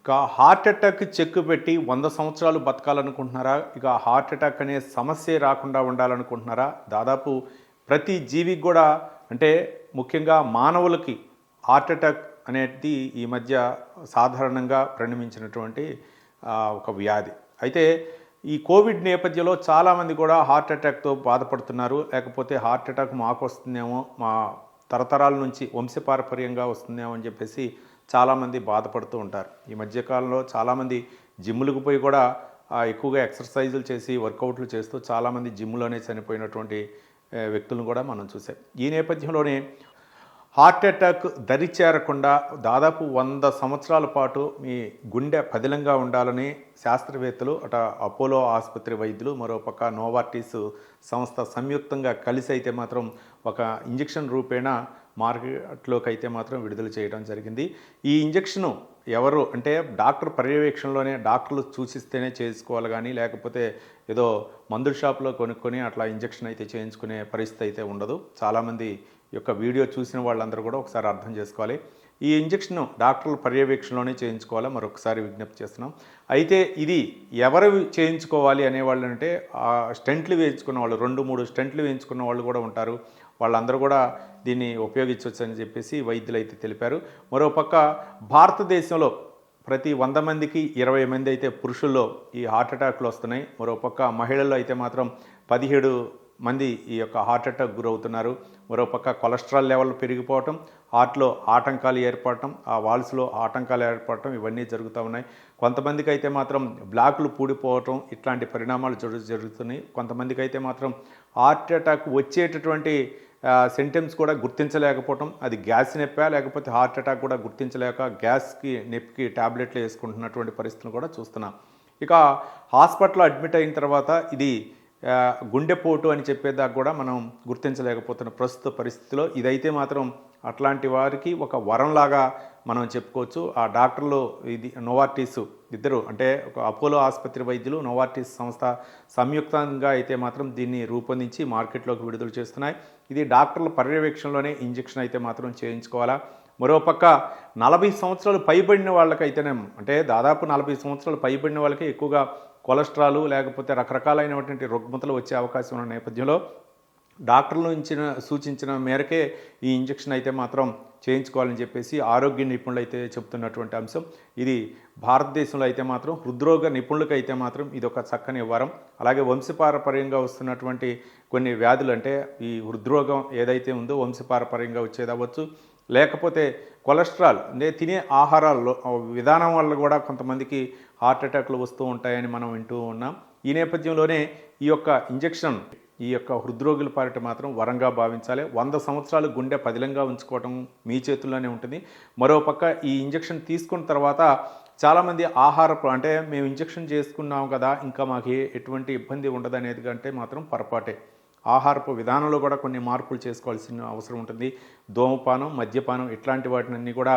ఇక heart attack check పెట్టి వంద సంవత్సరాలు బతకాలనుకుంటున్నారా? ఇక హార్ట్ అటాక్ అనే సమస్య రాకుండా ఉండాలనుకుంటున్నారా? దాదాపు ప్రతి జీవికి కూడా అంటే ముఖ్యంగా మానవులకి హార్ట్ అటాక్ అనేది ఈ మధ్య సాధారణంగా పరిణమించినటువంటి ఒక వ్యాధి. అయితే ఈ కోవిడ్ నేపథ్యంలో చాలామంది కూడా హార్ట్ అటాక్తో బాధపడుతున్నారు. లేకపోతే హార్ట్ అటాక్ మాకు వస్తుందేమో మా తరతరాల నుంచి వంశపారపర్యంగా వస్తుందేమో అని చెప్పేసి చాలామంది బాధపడుతూ ఉంటారు. ఈ మధ్యకాలంలో చాలామంది జిమ్లకు పోయి కూడా ఎక్కువగా ఎక్సర్సైజులు చేసి వర్కౌట్లు చేస్తూ చాలామంది జిమ్లోనే చనిపోయినటువంటి వ్యక్తులను కూడా మనం చూసాం. ఈ నేపథ్యంలోనే హార్ట్ అటాక్ దరి చేరకుండా దాదాపు వంద సంవత్సరాల పాటు మీ గుండె పదిలంగా ఉండాలని శాస్త్రవేత్తలు అట అపోలో ఆసుపత్రి వైద్యులు మరోపక్క నోవార్టీస్ సంస్థ సంయుక్తంగా కలిసి అయితే మాత్రం ఒక ఇంజెక్షన్ రూపేణా మార్కెట్లోకి అయితే మాత్రం విడుదల చేయడం జరిగింది. ఈ ఇంజెక్షను ఎవరు అంటే డాక్టర్ పర్యవేక్షణలోనే డాక్టర్లు సూచిస్తేనే చేసుకోవాలి కానీ లేకపోతే ఏదో మందుల షాప్లో కొనుక్కొని అట్లా ఇంజెక్షన్ అయితే చేయించుకునే పరిస్థితి అయితే ఉండదు. చాలామంది యొక్క వీడియో చూసిన వాళ్ళందరూ కూడా ఒకసారి అర్థం చేసుకోవాలి. ఈ ఇంజెక్షన్ డాక్టర్ల పర్యవేక్షణలోనే చేయించుకోవాలా? మరొకసారి విజ్ఞప్తి చేస్తున్నాం. అయితే ఇది ఎవరు చేయించుకోవాలి అనేవాళ్ళు అంటే స్టెంట్లు వేయించుకున్న వాళ్ళు రెండు మూడు స్టెంట్లు వేయించుకున్న వాళ్ళు కూడా ఉంటారు. వాళ్ళందరూ కూడా దీన్ని ఉపయోగించవచ్చు అని చెప్పేసి వైద్యులు అయితే తెలిపారు. మరోపక్క భారతదేశంలో ప్రతి వంద మందికి ఇరవై మంది అయితే పురుషుల్లో ఈ హార్ట్ అటాక్లు వస్తున్నాయి. మరోపక్క మహిళల్లో అయితే మాత్రం పదిహేడు మంది ఈ యొక్క హార్ట్ అటాక్ గురవుతున్నారు. మరోపక్క కొలెస్ట్రాల్ లెవెల్ పెరిగిపోవటం హార్ట్లో ఆటంకాలు ఏర్పడటం ఆ వాల్స్లో ఆటంకాలు ఏర్పడటం ఇవన్నీ జరుగుతూ ఉన్నాయి. కొంతమందికి అయితే మాత్రం బ్లాకులు పూడిపోవటం ఇట్లాంటి పరిణామాలు జరుగుతున్నాయి. కొంతమందికి అయితే మాత్రం హార్ట్ అటాక్ వచ్చేటటువంటి సింటమ్స్ కూడా గుర్తించలేకపోవటం. అది గ్యాస్ నొప్పా లేకపోతే హార్ట్ అటాక్ కూడా గుర్తించలేక గ్యాస్కి నొప్పికి ట్యాబ్లెట్లు వేసుకుంటున్నటువంటి పరిస్థితులు కూడా చూస్తున్నాం. ఇక హాస్పిటల్లో అడ్మిట్ అయిన తర్వాత ఇది గుండెపోటు అని చెప్పేదాకా కూడా మనం గుర్తించలేకపోతున్న ప్రస్తుత పరిస్థితిలో ఇదైతే మాత్రం అట్లాంటి వారికి ఒక వరంలాగా మనం చెప్పుకోవచ్చు. ఆ డాక్టర్లు ఇది నోవార్టీస్ ఇద్దరు అంటే ఒక అపోలో ఆసుపత్రి వైద్యులు నోవార్టిస్ సంస్థ సంయుక్తంగా అయితే మాత్రం దీన్ని రూపొందించి మార్కెట్లోకి విడుదల చేస్తున్నాయి. ఇది డాక్టర్ల పర్యవేక్షణలోనే ఇంజెక్షన్ అయితే మాత్రం చేయించుకోవాలా? మరోపక్క నలభై సంవత్సరాలు పైబడిన వాళ్ళకైతేనే అంటే దాదాపు నలభై సంవత్సరాలు పైబడిన వాళ్ళకి ఎక్కువగా కొలెస్ట్రాల్ లేకపోతే రకరకాలైనటువంటి రుగ్మతలు వచ్చే అవకాశం ఉన్న నేపథ్యంలో డాక్టర్లు నుంచి సూచించిన మేరకే ఈ ఇంజెక్షన్ అయితే మాత్రం చేయించుకోవాలని చెప్పేసి ఆరోగ్య నిపుణులు అయితే చెప్తున్నటువంటి అంశం. ఇది భారతదేశంలో అయితే మాత్రం హృద్రోగ నిపుణులకు అయితే మాత్రం ఇది ఒక చక్కని వరం. అలాగే వంశపారపర్యంగా వస్తున్నటువంటి కొన్ని వ్యాధులు అంటే ఈ హృద్రోగం ఏదైతే ఉందో వంశపారపర్యంగా వచ్చేది అవ్వచ్చు. లేకపోతే కొలెస్ట్రాల్ అంటే తినే ఆహారాల్లో విధానం వల్ల కూడా కొంతమందికి హార్ట్ అటాక్లు వస్తూ ఉంటాయని మనం వింటూ ఉన్నాం. ఈ నేపథ్యంలోనే ఈ యొక్క ఇంజెక్షన్ ఈ యొక్క హృద్రోగుల పాలిట మాత్రం వరంగా భావించాలి. వంద సంవత్సరాలు గుండె పదిలంగా ఉంచుకోవటం మీ చేతుల్లోనే ఉంటుంది. మరోపక్క ఈ ఇంజెక్షన్ తీసుకున్న తర్వాత చాలామంది ఆహారపు అంటే మేము ఇంజెక్షన్ చేసుకున్నాం కదా ఇంకా మాకు ఎటువంటి ఇబ్బంది ఉండదు అనేది కంటే మాత్రం పొరపాటే. ఆహారపు విధానంలో కూడా కొన్ని మార్పులు చేసుకోవాల్సిన అవసరం ఉంటుంది. ధూమపానం మద్యపానం ఇట్లాంటి వాటిని కూడా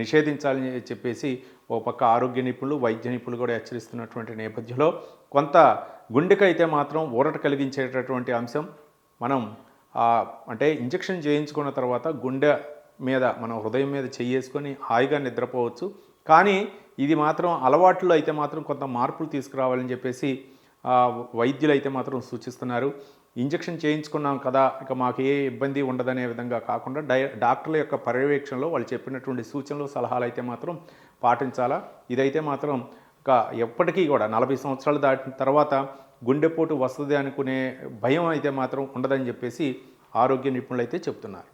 నిషేధించాలని చెప్పేసి ఓ పక్క ఆరోగ్య నిపుణులు వైద్య నిపుణులు కూడా హెచ్చరిస్తున్నటువంటి నేపథ్యంలో కొంత గుండెకైతే మాత్రం ఊరట కలిగించేటటువంటి అంశం మనం అంటే ఇంజెక్షన్ చేయించుకున్న తర్వాత గుండె మీద మనం హృదయం మీద చెయ్యేసుకొని హాయిగా నిద్రపోవచ్చు. కానీ ఇది మాత్రం అలవాట్లు అయితే మాత్రం కొంత మార్పులు తీసుకురావాలని చెప్పేసి వైద్యులు అయితే మాత్రం సూచిస్తున్నారు. ఇంజెక్షన్ చేయించుకున్నాం కదా ఇక మాకు ఏ ఇబ్బంది ఉండదనే విధంగా కాకుండా డై డాక్టర్ల యొక్క పర్యవేక్షణలో వాళ్ళు చెప్పినటువంటి సూచనలు సలహాలు అయితే మాత్రం పాటించాలా? ఇదైతే మాత్రం ఇక ఎప్పటికీ కూడా నలభై సంవత్సరాలు దాటిన తర్వాత గుండెపోటు వస్తుంది అనుకునే భయం అయితే మాత్రం ఉండదని చెప్పేసి ఆరోగ్య నిపుణులు అయితే చెప్తున్నారు.